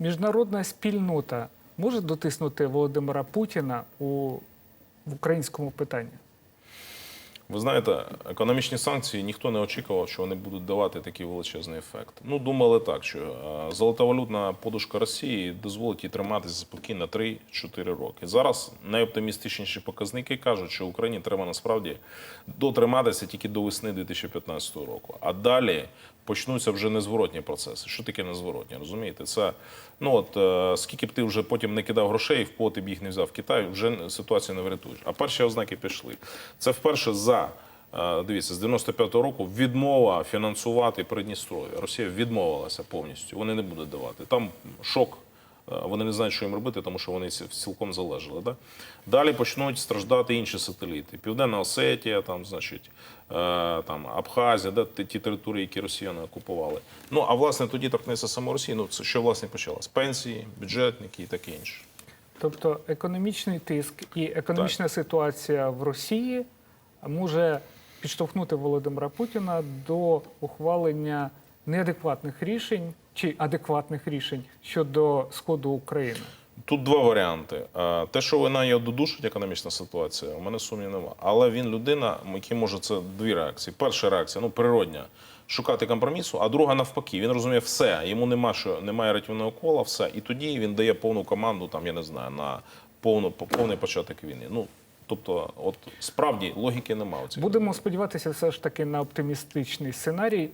Міжнародна спільнота може дотиснути Володимира Путіна у в українському питанні? Ви знаєте, економічні санкції ніхто не очікував, що вони будуть давати такий величезний ефект. Ну, думали так, що е, золотовалютна подушка Росії дозволить їй триматися спокійно 3-4 роки. Зараз найоптимістичніші показники кажуть, що Україні треба насправді дотриматися тільки до весни 2015 року. А далі почнуться вже незворотні процеси. Що таке незворотні? Розумієте? Це ну от е, скільки б ти вже потім не кидав грошей, в кого ти б їх не взяв в Китай, вже ситуацію не врятуєш. А перші ознаки пішли. Це вперше за е, дивіться з 95-го року відмова фінансувати Придністров'я. Росія відмовилася повністю. Вони не будуть давати. Там шок. Е, Вони не знають, що їм робити, тому що вони цілком залежали. Да? Далі почнуть страждати інші сателіти. Південна Осетія, там, значить, е, там, Абхазія, да? ті- території, які росіяни окупували. Ну, а власне тоді торкнеться саме Росії. Ну, це що власне почалось? Пенсії, бюджетники і таке інше. Тобто економічний тиск і економічна ситуація в Росії може підштовхнути Володимира Путіна до ухвалення неадекватних рішень чи адекватних рішень щодо сходу України. Тут два варіанти. Те, що вона його додушить, економічна ситуація, у мене сумнів нема. Але він людина, який може це дві реакції. Перша реакція, ну природня, шукати компромісу, а друга навпаки. Він розуміє все. Йому нема що, немає рятівного кола, все. І тоді він дає повну команду, там я не знаю, на повну повний початок війни. Ну тобто, от справді логіки немає. Будемо сподіватися, все ж таки на оптимістичний сценарій.